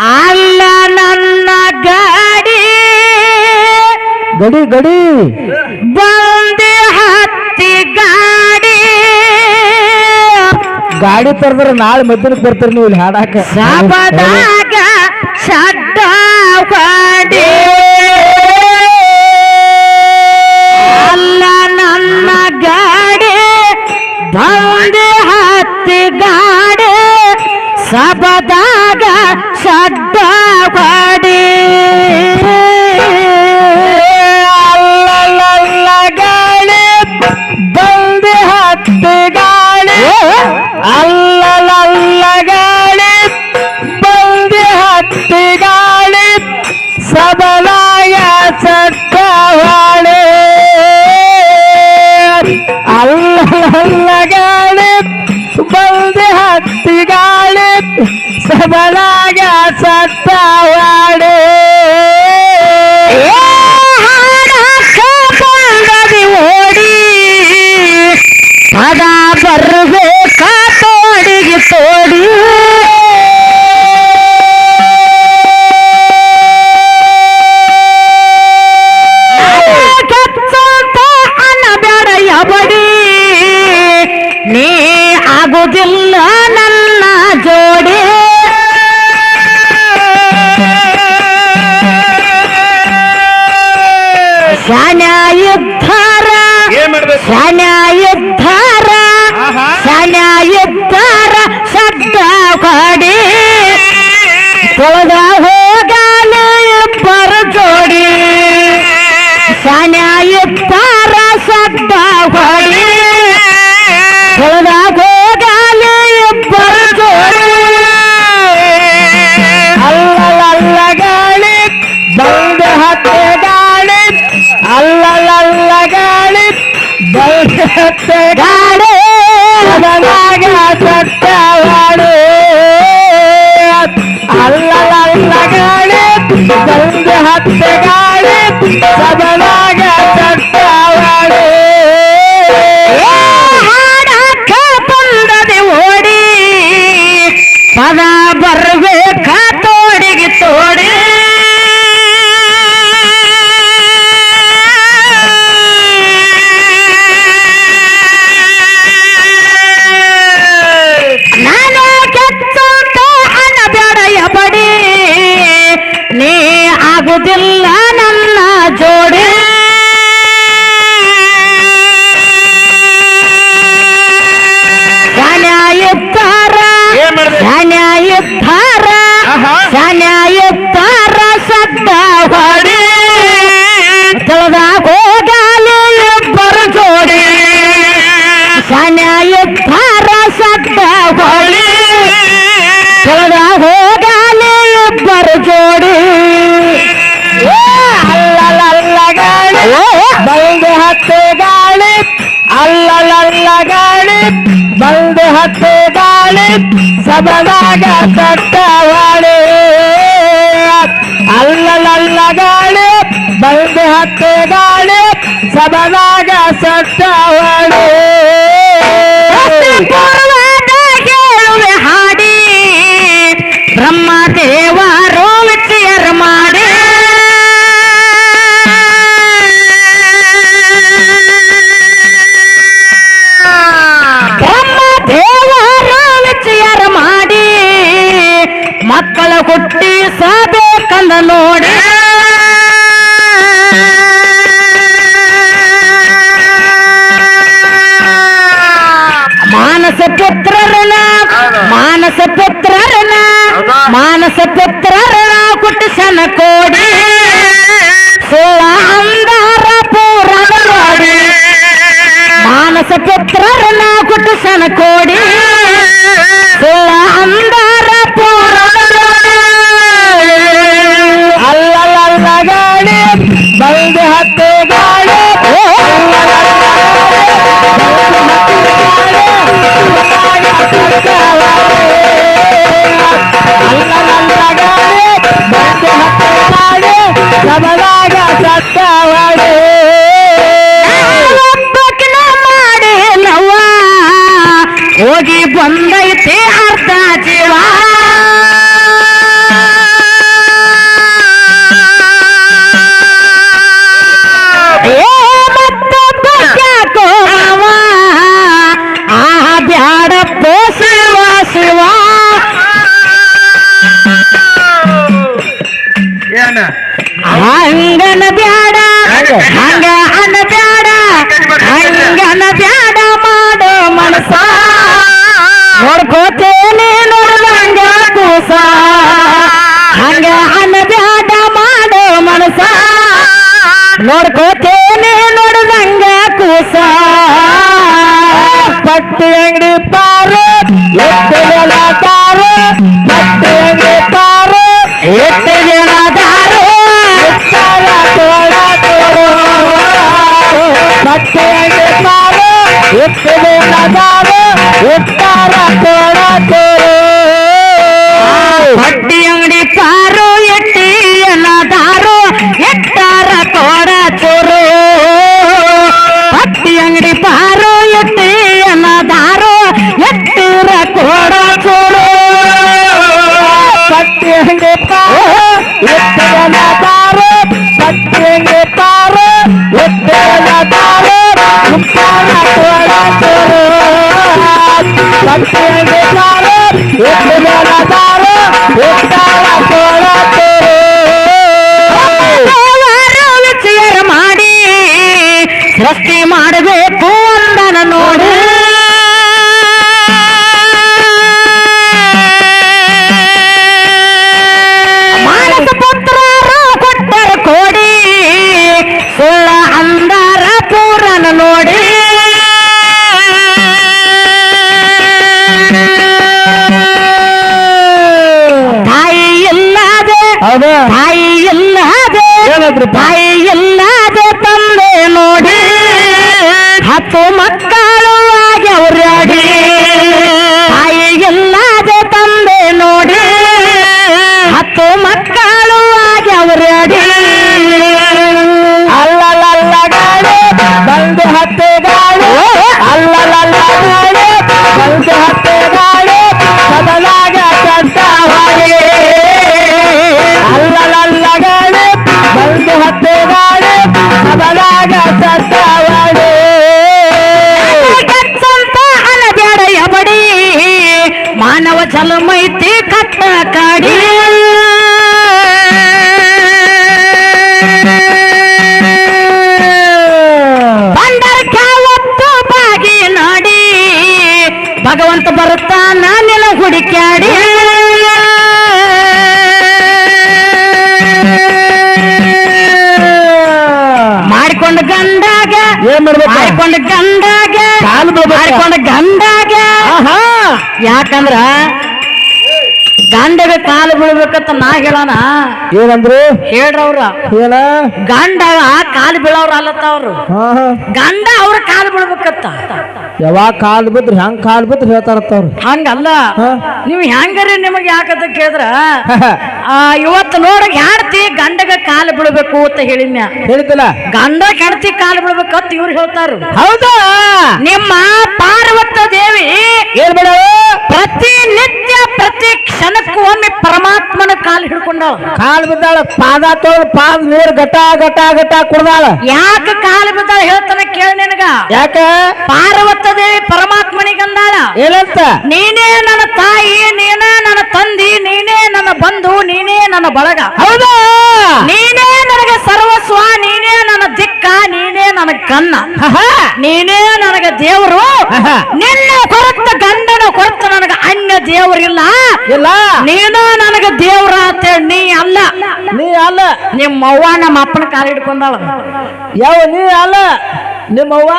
ಅಲ್ಲ ನನ್ನ ಗಾಡಿ. ಗಡಿ ಗಡಿ. ಬಂದೆ ಹತ್ತಿ ಗಾಡಿ. ಗಾಡಿ ತರದ್ರ ನಾಳೆ ಮದ್ದನಕ್ಕೆ ಬರ್ತೀರಿ ನೀವು ಇಲ್ಲಿ ಹಾಡಾಕ ಸಾಬದಾಗ ಸಡ್ಡ ಗಾಡಿ. ಅಲ್ಲ ನನ್ನ ಗಾಡಿ. ಬಂದೆ ಹತ್ತಿ ಗಾಡಿ. ಸಬದಾ ಸಡ್ಡ ಹೊಡಿ ಕರ್ಬಲಾಗ ಸತ್ತವಾಡೆ. ಒಂದು ಹತ್ತು ಗಾಳಿ ಸಬದಾಗ ತಟ್ಟವಾಳೆ ಅಲ್ಲಲಲ್ಲ ಗಾಳಿ ಬಂದು ಹತ್ತು ಗಾಳಿ ಸಬದಾಗ ಸಟ್ಟವಾಳೆ கோடி ಹಂಗನ ಬ್ಯಾಡ ಹಂಗ ಅನ ಬ್ಯಾಡ ಹಂಗನ ಬ್ಯಾಡ ಮಾಡೋ ಮನಸ ನೋಡ್ಕೋತೇನೆ ನೋಡ್ದಂಗ ಕೂಸ. ಹಂಗ ಅನ ಬ್ಯಾಡ ಮಾಡೋ ಮನಸ ನೋಡ್ಕೋತೇನೆ ನೋಡ್ದಂಗ ಕೂಸ. ಪಟ್ಟಿ ಅಂಗಡಿ ಪಾ Yeah. ಬಂದು ಹತ್ತೆ ಏನ್ ಮಾಡ್ಬೇಕು? ಮಾಡಿಕೊಂಡ ಗಂಡಾಗ ಕಾಲು ಬೀಳ್ಬೇಕು. ಗಂಡಾಗೆ. ಯಾಕಂದ್ರ ಗಂಡಗ ಕಾಲು ಬೀಳ್ಬೇಕಂತ ನಾ ಹೇಳೋಣ. ಏನಂದ್ರು? ಹೇಳ್ರವ್ರ. ಏನ ಗಂಡ ಕಾಲು ಬೀಳವ್ರ ಅಲ್ಲತ್ತ ಅವ್ರು. ಗಂಡ ಅವ್ರ ಕಾಲು ಬೀಳ್ಬೇಕತ್ತ ಯಾವಾಗ ಕಾಲು ಬಿದ್ರು ಹೆಂಗ್ ಕಾಲು ಬಿದ್ರು ಹೇಳ್ತಾರತ್ತವ್ರು ಹಂಗಲ್ಲ. ನೀವು ಹೆಂಗರಿ ನಿಮಗೆ ಯಾಕಂತ ಕೇಳಿದ್ರ? ಆ, ಇವತ್ತು ನೋಡ ಹೆಣ್ತಿ ಗಂಡಗ ಕಾಲು ಬೀಳ್ಬೇಕು ಅಂತ ಹೇಳಿದ್ನ ಹೇಳ್ತಿಲ್ಲ ಗಂಡ ಹೆಣ್ತಿ ಕಾಲು ಅಂತ ಇವ್ರು ಹೇಳ್ತಾರ. ಹೌದಾ? ನಿಮ್ಮ ಪಾರ್ವತ ದೇವಿ ಏನ್ ಪ್ರತಿ ನಿತ್ಯ ಪ್ರತಿ ಕ್ಷಣಕ್ಕೂ ಒಮ್ಮೆ ಪರಮಾತ್ಮನ ಕಾಲು ಹಿಡ್ಕೊಂಡಾಳ. ಕಾಲ್ ಬಿದ್ದಾಳ ಪಾದ ತೊಳೆದು ಪಾದ ನೀರ್ ಘಟ ಘಟ ಘಟ ಕುಡ್ದಾಳ. ಯಾಕೆ ಕಾಲು ಬಿದ್ದಾಳ ಹೇಳ್ತಾನ ಕೇಳ ನಿನಗ. ಯಾಕ? ಪಾರ್ವತ ದೇವಿ ಪರಮಾತ್ಮನಿಗಂದಾಳ ಏನಂತ? ನೀನೇ ನನ್ನ ತಾಯಿ ನೀನೇ ನನ್ನ ತಂದಿ ನೀನೇ ನನ್ನ ಬಂಧು ನೀನೇ ನನ್ನ ಬಳಗ. ಹೌದಾ ನೀನೇ ನನಗೆ ಸರ್ವಸ್ವ ನೀನೇ ನನ್ನ ದಿಕ್ಕ ನೀನೇ ನನ್ನ ಕನ್ನ. ನೀನೇ ನನಗೆ ದೇವರು. ನಿನ್ನ ಕೊರತ ಗಂಡನ ಕೊರತ ನನಗೆ ಅನ್ಯ ದೇವರಿಲ್ಲ ಇಲ್ಲ. ನೀನು ನನಗೆ ದೇವ್ರ ಅಂತೇಳಿ ನೀ ಅಲ್ಲ. ನೀ ಅಲ್ಲ. ನಿಮ್ಮವ್ವ ನಮ್ಮ ಅಪ್ಪನ ಕಾಲ ಹಿಡ್ಕೊಂಡಾಳ ಯಾವ ನೀ ಅಲ್ಲ? ನಿಮ್ಮವ್ವ?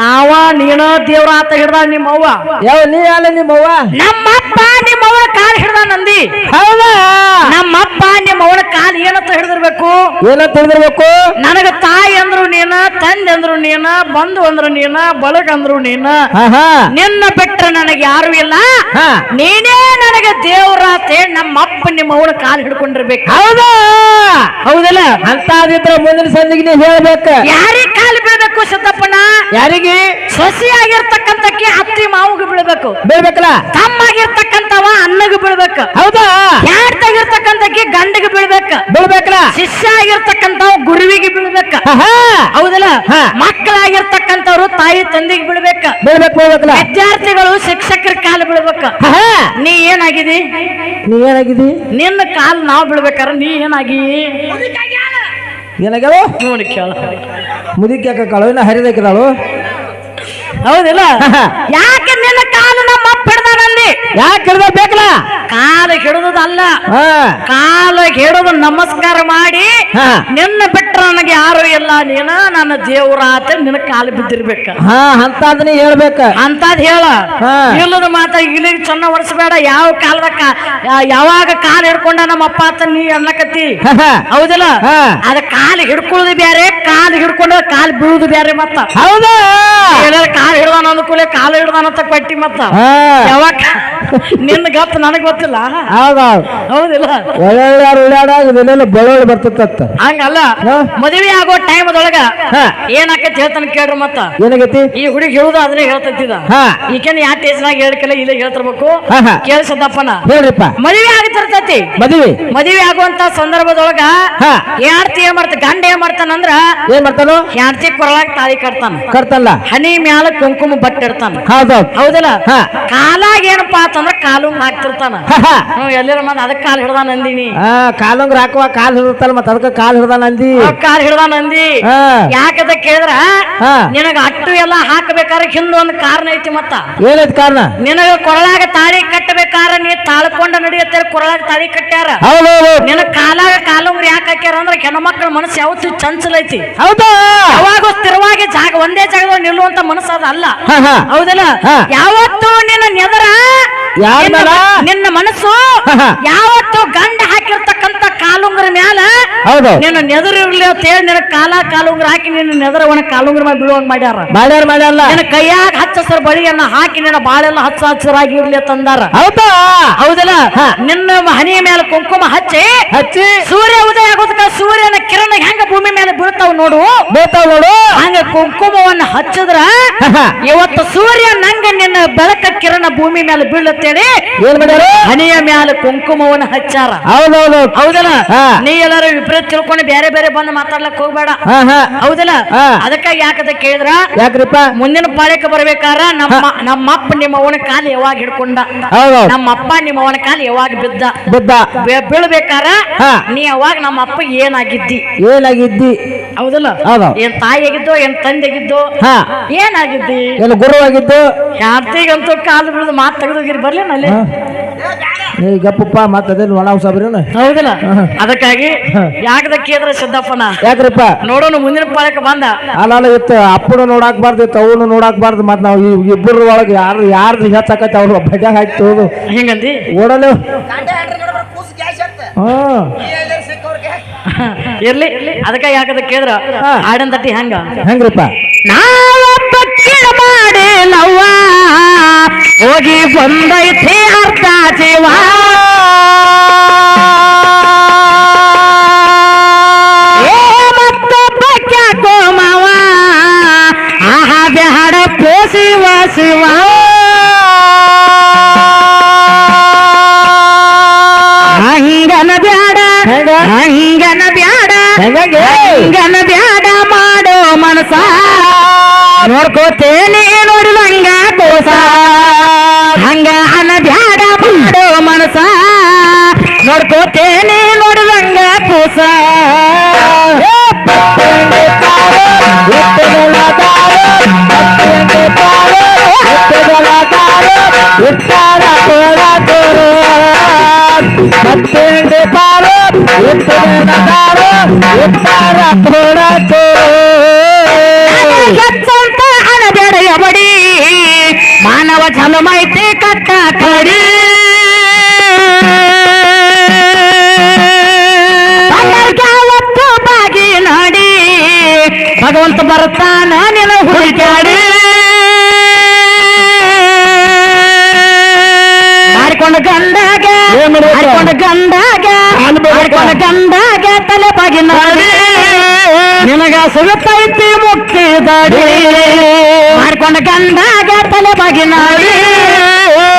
ನಾವ ನೀನ ದೇವ್ರ ಆತ ಹಿಡ್ದ ನಿಮ್ಮ ಅವ್ವ. ಯಾವ ನೀ ಅಲ್ಲ ನಿಮ್ಮವ್ವ ನಮ್ಮಪ್ಪ ನಿಮ್ಮ ಅವಳ ಕಾಲು ಹಿಡ್ದ ನಂದಿ. ಹೌದಾ? ನಮ್ಮಪ್ಪ ನಿಮ್ಮ ಅವಳ ಕಾಲು ಏನಂತ ಹಿಡಿದಿರ್ಬೇಕು? ಏನಂತ ಹಿಡಿದಿರ್ಬೇಕು? ನನಗ ತಾಯಿ ಅಂದ್ರು ನೀನ ತಂದೆ ಅಂದ್ರು ನೀನ ಬಂಧು ಅಂದ್ರು ನೀನ ಬಳಗ ಅಂದ್ರು ನೀನ. ನಿನ್ನ ಬಿಟ್ರೆ ನನಗೆ ಯಾರು ಇಲ್ಲ. ನೀನೇ ನನಗೆ ದೇವ್ರ ನಮ್ಮ ನಮ್ಮಪ್ಪ ನಿಮ್ಮ ಅವಳ ಕಾಲು ಹಿಡ್ಕೊಂಡಿರ್ಬೇಕು. ಹೌದಾ? ಹೌದಲ್ಲ? ಅಂತಾದಿದ್ರ ಮುಂದಿನ ಸಂದಿಗೆ ನೀವು ಹೇಳ್ಬೇಕ. ಯಾರಿಗೆ ಕಾಲು ಬೀಳ್ಬೇಕು ಸಿದ್ದಪ್ಪಣ್ಣ? ಯಾರಿಗೆ? ಸೊಸೆಯಾಗಿರ್ತಕ್ಕಂಥಕ್ಕೆ ಅತ್ತಿ ಮಾವಿಗೆ ಬೀಳ್ಬೇಕು. ಬೀಳ್ಬೇಕಲ್ಲ? ತಮ್ಮಾಗಿರ್ತಕ್ಕಂಥವ ಅನ್ನಗೆ ಬೀಳ್ಬೇಕು. ಹೌದಾ? ಯಾರ್ತಾಗಿರ್ತಕ್ಕಂಥಕ್ಕೆ ಗಂಡಿಗೆ ಬೀಳ್ಬೇಕು. ಬೀಳ್ಬೇಕಲ್ಲ? ಶಿಷ್ಯ ಆಗಿರ್ತಕ್ಕಂಥವ್ ಗುರುವಿಗೆ ಬೀಳ್ಬೇಕು. ಹೌದಲ್ಲ? ಹಾ. ತಾಯಿ ತಂದೆಗೆ ಬಿಡ್ಬೇಕ. ಬೀಳ್ಬೇಕು ಬೀಳ್ಬೇಕಲ್ಲ ವಿದ್ಯಾರ್ಥಿಗಳು ಶಿಕ್ಷಕರ ಕಾಲ ಬಿಡ್ಬೇಕ. ಆಹಾ ನೀ ಏನಾಗಿದಿ? ನೀ ಏನಾಗಿದಿ? ನಿನ್ನ ಕಾಲು ನಾವು ಬಿಡ್ಬೇಕಾರ ನೀ ಏನಾಗಿ? ಏನಾಗ್ಯಾವ ನೋಡಿ ಕೇಳ. ಮುದಿಕೆ ಇನ್ನ ಹರಿದಾಕಿದಾಳು? ಹೌದಿಲ್ಲ. ಯಾಕೆ ನಿನ್ನ ಕಾಲು ನಮ್ಮ ಅಪ್ಪ ಯಾಕೆ ಹಿಡ್ದ ಬೇಕಲ್ಲ? ಕಾಲು ಹಿಡಿದದಲ್ಲ. ಕಾಲು ಹಿಡಿದು ನಮಸ್ಕಾರ ಮಾಡಿ ನಿನ್ನ ಬಿಟ್ಟರೆ ನನಗೆ ಯಾರು ಇಲ್ಲ ನೀನ ನನ್ನ ದೇವ್ರ ಆತ ನಿನ್ನ ಕಾಲು ಬಿದ್ದಿರ್ಬೇಕ. ಅಂತಂದ್ ನೀ ಹೇಳ್ಬೇಕ. ಅಂತದ್ ಹೇಳ. ಇಲ್ಲದ ಮಾತ ಇಲ್ಲಿಗೆ ಚೆನ್ನ ಒಡಿಸ್ಬೇಡ. ಯಾವ ಕಾಲದ ಯಾವಾಗ ಕಾಲು ಹಿಡ್ಕೊಂಡ ನಮ್ಮ ಅಪ್ಪ ಆತ ನೀ ಅನ್ನಕತ್ತಿ. ಹೌದಿಲ್ಲ. ಅದ ಕಾಲು ಹಿಡ್ಕೊಳ್ಳೋದು ಬೇರೆ ಕಾಲು ಹಿಡ್ಕೊಂಡ ಕಾಲು ಬೀಳುದು ಬ್ಯಾರೆ ಮತ್ತ. ಹೌದಾ? ಕಾಲ್ ಹಿಡ್ದಾನ ಅಂದ್ಕೂಲೆ ಕಾಲ್ ಹಿಡ್ದಾನಂತ ಕೊಟ್ಟಿ ಮತ್ತ. ಯಾವಾಗ? ನಿನ್ನ ಗಪ್ ನನಗ್ ಗೊತ್ತಿಲ್ಲ. ಹೌದೌದು. ಹೌದಿಲ್ಲ? ಒಳ್ಳೆ ಬರ್ತತ್ತ. ಹಂಗಲ್ಲ. ಮದುವೆ ಆಗೋ ಟೈಮ್ದೊಳಗ ಹಾ. ಏನಾಕೈತಿ ಹೇಳ್ತಾನೆ ಕೇಳ್ರಿ ಮತ್ತ. ಏನಾಗೈತಿ? ಈ ಹುಡುಗಿ ಹೇಳುದು ಅದನ್ನೇ ಹೇಳ್ತಿದ್ದ ಹಾ. ಈಗೇನ್ ಯಾ ಟೇಸ್ನಾಗ ಹೇಳ್ಕಲ್ಲ ಇಲ್ಲಿ ಹೇಳ್ತಿರ್ಬೇಕು. ಕೇಳಿಸದಪ್ಪನ. ಹೇಳ್ರಿಪ್ಪ. ಮದುವೆ ಆಗ್ತಿರ್ತೈತಿ ಮದುವೆ. ಮದುವೆ ಆಗುವಂತ ಸಂದರ್ಭದೊಳಗ ಹಾ. ಯಾರ್ತಿ ಏನ್ ಮಾಡ್ತ ಗಂಡ ಏನ್ ಮಾಡ್ತಾನಂದ್ರ ಏನ್ ಮಾಡ್ತಾನು? ಯಾರ್ತಿ ಕೊರಳಾಗ ತಾಳಿ ಕಟ್ತಾನ. ಕಟ್ತಲ್ಲ ಹನಿ ಮ್ಯಾಲ ಕುಂಕುಮ ಬಟ್ಟೆ ಇರ್ತಾನ ಹೌದೌದು ಹೌದಲ್ಲ? ಹಾ. ಕಾಲಾಗ ಏನಪ್ಪಾ ಅಂತಂದ್ರ ಕಾಲು ಹಾಕ್ತಿರ್ತಾನ. ಹ್ಮ್ ಎಲ್ಲರ ಮಂದಿ ಅದಕ್ಕೆ ಕಾಲ್ ಹಿಡ್ದಾನ ನಂದಿನಿ ಆ ಕಾಲಂಗ್ರ ಹಾಕುವ ಕಾಲ್ ಹಿಡಿತಲ್ಲ ಮತ್ ಅದಕ್ಕ ಕಾಲ್ ಹಿಡ್ದ ನಂದಿ ಕಾಲ್ ಹಿಡ್ದ ನಂದಿ ಹಾ. ಯಾಕಂತ ಕೇಳಿದ್ರ? ಹಾ. ನಿನಗ ಅಟ್ಟು ಎಲ್ಲಾ ಹಾಕಬೇಕಾದ್ರೆ ಹಿಂದ ಒಂದು ಕಾರಣ ಐತಿ ಮತ್ತ. ಏನೈತ್ ಕಾರಣ? ನಿನಗ ಕೊರಳಾಗ ತಾಳಿ ಕಟ್ಟಬೇಕಾದ್ರೆ ನೀ ತಾಳ್ಕೊಂಡ ನಡೆಯುತ್ತೆ ಕೊರಳಾಗ ತಾಳಿ ಕಟ್ಟ್ಯಾರ. ಹೌದು ಕಾಲಾಗ ಕಾಲುಂಗ್ರಿ ಯಾಕೆ ಹಾಕ್ಯಾರ ಅಂದ್ರೆ ಹೆಣ್ಮಕ್ಳ ಮನಸ್ಸು ಯಾವತ್ತು ಚಂಚಲ ಐತಿ ಹೌದಾ? ಯಾವಾಗ ಸ್ಥಿರವಾಗಿ ಜಾಗ ಒಂದೇ ಜಾಗದಲ್ಲಿ ನಿಲ್ಲುವಂತ ಮನಸ್ಸು ಅಲ್ಲ. ಹೌದಲ್ಲ? ಯಾವತ್ತು ನಿನ್ನ ನೆದರ ಯಾರ್ ನಿನ್ನ ಮೇಲ? ಮನಸ್ಸು. ಯಾವತ್ತು ಗಂಡ ಹಾಕಿರ್ತಕ್ಕಂತ ಕಾಲುಂಗ್ರ ಮ್ಯಾಲ ಹೌದು. ನಿನ್ನ ನೆದರ್ ಇರ್ಲಿ ಅಂತ ಹೇಳಿ ನಿನ್ನ ಕಾಲ ಕಾಲುಂಗ್ರ ಹಾಕಿ ನಿನ್ನ ನೆದರ ಒಣ ಕಾಲುಂಗ್ರ ಮ್ಯಾಲ ಬೀಳುವಂಗ್ ಮಾಡ್ಯಾರ. ಮಾಡ್ಯಾರ ಮಾಡ್ಯಾರಲ್ಲ ನಿನ್ನ ಕೈಯಾಗ ಹಚ್ಚ ಸರ್ ಬಳಿಯನ್ನ ಹಾಕಿ ನಿನ್ನ ಬಾಳೆಲ್ಲ ಹಚ್ಚ ಹಚ್ಚರಾಗಿ ಇರ್ಲಿ ತಂದಾರ ಹೌದಾ? ಹೌದಲ್ಲ. ನಿನ್ನ ಹನಿಯ ಮೇಲೆ ಕುಂಕುಮ ಹಚ್ಚಿ ಹಚ್ಚಿ. ಸೂರ್ಯ ಉದಯ ಆಗೋದಕ್ಕ ಸೂರ್ಯನ ಕಿರಣ ಹೆಂಗ ಭೂಮಿ ಮೇಲೆ ಬೀಳ್ತಾವ ನೋಡು. ಬೇಕಾವ್ ನೋಡು. ಹಂಗ ಕುಂಕುಮವನ್ನ ಹಚ್ಚಿದ್ರ ಇವತ್ತು ಸೂರ್ಯ ನಂಗ ನಿನ್ನ ಬೆಳಕ ಕಿರಣ ಭೂಮಿ ಮೇಲೆ ಏನ್ ಮಾಡ್ಯಾರ? ಹನಿಯ ಮ್ಯಾಲ ಕುಂಕುಮವನ್ನ ಹಚ್ಚಾರ. ಹೌದೌದು. ಹೌದಲ್ಲ. ನೀ ಎಲ್ಲಾರು ವಿಪರೀತ ತಿಳ್ಕೊಂಡು ಬೇರೆ ಬೇರೆ ಬಂದು ಮಾತಾಡ್ಲಕ್ ಹೋಗ್ಬೇಡ. ಹೌದಲ್ಲ? ಅದಕ್ಕಾಗಿ ಅದಕ್ಕ ಯಾಕದ ಕೇಳಿದ್ರ? ಯಾಕ್ರಿಪ್ಪ? ಮುಂದಿನ ಪಾಳ್ಯಕ್ಕೆ ಬರ್ಬೇಕಾರ ನಮ್ಮ ನಮ್ಮ ಅಪ್ಪ ನಿಮ್ಮ ಅವನ ಕಾಲು ಯಾವಾಗ ಹಿಡ್ಕೊಂಡ? ನಮ್ಮಪ್ಪ ನಮ್ಮ ಅಪ್ಪ ನಿಮ್ಮ ಅವನ ಕಾಲು ಯಾವಾಗ ಬಿದ್ದ? ಬಿದ್ದ. ಬೀಳ್ಬೇಕಾರ. ನೀ ಅವಾಗ ನಮ್ಮ ಅಪ್ಪ ಏನಾಗಿದ್ದಿ? ಏನಾಗಿದ್ದಿ? ಹೌದಲ್ಲ? ಹೌದು. ಏನ್ ತಾಯಿ ಆಗಿದ್ದೋ ಏನ್ ತಂದೆ ಆಗಿದ್ದೋ? ಹಾ. ಏನಾಗಿದ್ದಿ? ಏನು ಗುರುವಾಗಿದ್ದು ಯಾರ್ತಿಗಂತೂ ಕಾಲು ಬಿಡುದು ಮಾತು ತೆಗೆದೋಗಿರಿ ಬರ್ಲಿ ನಲ್ಲಿ ಹಾ. ಏ ಗಪ್ಪಪ್ಪ ಮತ್ತೆ ಒಣ ಹೌದಲ್ಲ? ಅದಕ್ಕಾಗಿ ಯಾಕದ ಕೇದ್ರ ಸಿದ್ದಪ್ಪನ? ಯಾಕ್ರಪ್ಪ? ನೋಡೋಣ ಮುಂದಿನ ಪಾಳಕ್ಕೆ ಬಂದ. ಅಲ್ಲ ಇತ್ತು. ಅಪ್ಪನು ನೋಡಾಕ್ಬಾರ್ದು ಇತ್ತು. ಅವನು ನೋಡಾಕ್ಬಾರ್ದು. ಮತ್ತೆ ನಾವು ಈ ಇಬ್ಬರ ಒಳಗೆ ಯಾರು ಯಾರ್ದು ಹೆಚ್ಚಾಕೈತೆ ಅವ್ರು ಬಡ್ಯಾಗ ಹಾಕಿ ತೋದು. ಹಿಂಗಂದಿ? ಓಡಲು. ಹಾ. ಇರ್ಲಿ ಅದಕ್ಕ ಯಾಕದ ಕೇದ್ರ ಹಾಡನ್ ತಟ್ಟಿ ಹೆಂಗ? ಹೆಂಗ್ರಪ್ಪ? ನಾವೊಬ್ಬ ಕಿಡ ಮಾಡಿಲ್ಲವ್ವ ಹೋಗಿ ಬಂದೈತಿ ಅರ್ಧ ಜೀವ ಏ ಮತ್ತೊಬ್ಬ ಕ್ಯಾಕೋ ಮಾವ ಆಹಾ ಬ್ಯಾಡ ಪೋಸಿವ ಶಿವ ಹಂಗನ ಬ್ಯಾಡ ಹೆಂಗ? ಹಂಗನ ಬ್ಯಾಡ ಹೆಂಗಂಗೆ? ಹಂಗನ ಬ್ಯಾಡ ಮಾಡೋ ಮನಸ ನೋಡ್ಕೋತೇನೆ ಮತ್ತೇಂಡೆ ಪಾರು ಇಟ್ಟರೆ ಇಟ್ಟಾರ ಥೋಡ ಹೆಚ್ಚಂತ ಅನಬೇಡ ಎಬಡಿ ಮಾನವ ಜನ್ಮೈತಿ ಕಟ್ಟ ಕಡಿ ಯಾವತ್ತು ಬಾಗಿ ನಾಡಿ ಭಗವಂತ ಬರ್ತಾನ ನಾಡಿ ನಿನಗ ಸಿಗುತ್ತೈತಿ ಮುಕ್ತಿ ದಾಡಿ. ಮಾಡ್ಕೊಂಡ ಗಂಡಾಗ ತಲೆ ಬಗೆ ನಾಡಿ.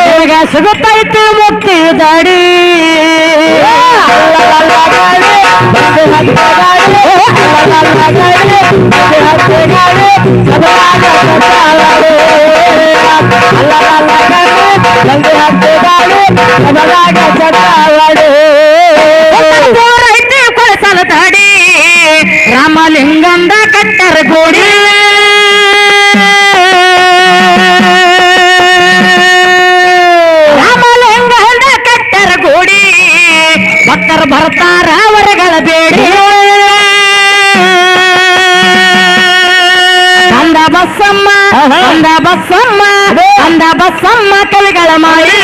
ನಿನಗ ಸಿಗುತ್ತೈತಿ ಮುಕ್ತಿ ದಾಡಿ. ಐತಿ ಭಕ್ತರು ಬರ್ತಾರ ವರಗಳ ಬೇಡಿ ಕಂದ ಬಸ್ಸಮ್ಮ ಕಂದ ಬಸ್ಸಮ್ಮ ಕಂದ ಬಸ್ಸಮ್ಮ ಕವಿಗಳ ಮಾಡಿ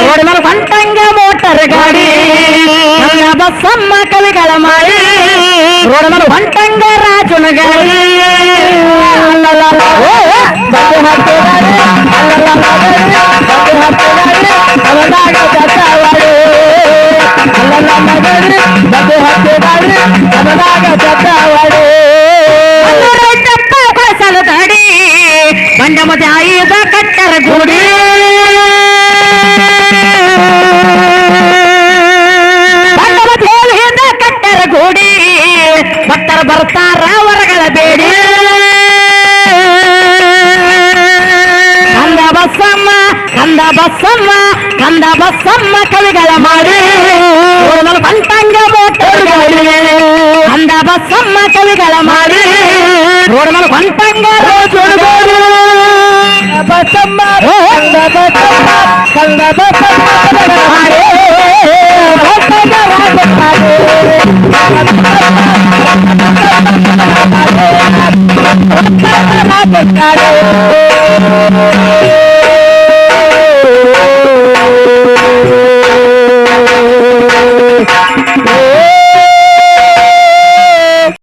ರೋಡ್ ಮೇಲೆ ಹೊಂಟಂಗ ಮೋಟರ್ ಗಾಡಿ ಕಂದ ಬಸ್ಸಮ್ಮ ಕವಿಗಳ ಮಾಡಿ ರೋಡ್ ಮೇಲೆ ಹೊಂಟಂಗ ರಾಜನ ಗಾಡಿ ಅಲ್ಲಲ್ಲ, ಕಂದ ಬಸ್ಸಮ್ಮ ಕವಿಗಳ ಮಾಡಿ ಓಡಲು ಬಂಟಂಗ ಮೋಟರ್ ಗಾಡಿ ಕಂದ ಬಸ್ಸಮ್ಮ ಕವಿಗಳ ಮಾಡಿ ರೋಡ್ ಮೇಲೆ ಬಂಟಂಗ ರಾಜನ ಗಾಡಿ. ಬಸಮ್ಮ, ಕಂದ ಬಸಮ್ಮ,